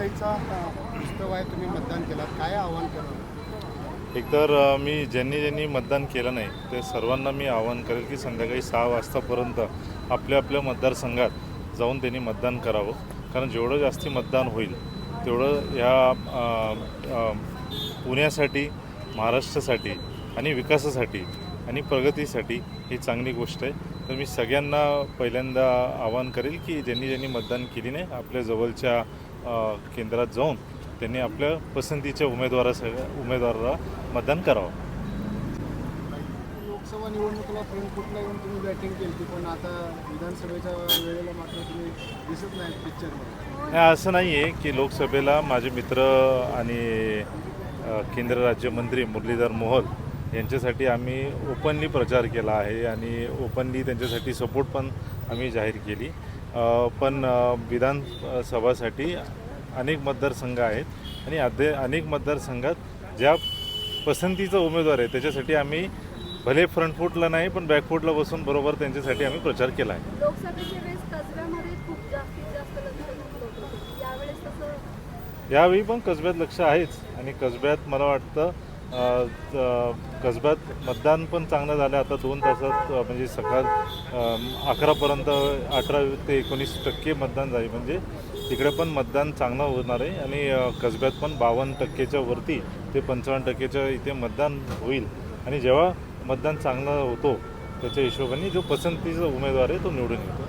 लोकशाहीचा उत्सव आहे तुम्ही मतदान केलं काय आव्हान केलं एकतर मी ज्यांनी ज्यांनी मतदान केलं नाही ते सर्वांना मी आवाहन करेल की संध्याकाळी सहा वाजतापर्यंत आपल्या आपल्या मतदारसंघात जाऊन त्यांनी मतदान करावं. कारण जेवढं जास्ती मतदान होईल तेवढं ह्या पुण्यासाठी महाराष्ट्रासाठी आणि विकासासाठी आणि प्रगतीसाठी ही चांगली गोष्ट आहे. तर मी सगळ्यांना पहिल्यांदा आवाहन करेल की ज्यांनी ज्यांनी मतदान केली नाही आपल्या जवळच्या केंद्रात जाऊन त्यांनी आपल्या पसंतीच्या उमेदवारा उमेदवाराला मतदान करावं. लोकसभा निवडणुकीला फ्रंटफुटला येऊन तुम्ही बॅटिंग केली पण आता विधानसभेच्या वेळेला मात्र तुम्ही दिसत नाही पिक्चरमध्ये नाही असं नाही आहे की लोकसभेला माझे मित्र आणि केंद्र राज्यमंत्री मुरलीधर मोहोळ यांच्यासाठी आम्ही ओपनली प्रचार केला आहे आणि ओपनली त्यांच्यासाठी सपोर्ट पण आम्ही जाहीर केली. पण विधानसभासाठी अनेक मतदारसंघ आहेत आणि अदे अनेक मतदारसंघात ज्या पसंतीचा उमेदवार आहे त्याच्यासाठी आम्ही भले फ्रंट फूटला नाही पण बॅक फूटला बसून बरोबर त्यांच्यासाठी आम्ही प्रचार केला आहे. यावेळी पण कसब्यात लक्ष आहेच आणि कसब्यात मला वाटतं कसब्यात मतदान पण चांगलं झालं. आता दोन तासात म्हणजे सकाळ अकरापर्यंत अठरा ते एकोणीस टक्के मतदान झाले. म्हणजे तिकडे पण मतदान चांगलं होणार आहे आणि कसब्यात पण बावन्न टक्केच्या वरती ते पंचावन्न टक्केच्या इथे मतदान होईल. आणि जेव्हा मतदान चांगलं होतो त्याच्या हिशोबाने जो पसंतीचा उमेदवार आहे तो निवडून येतो.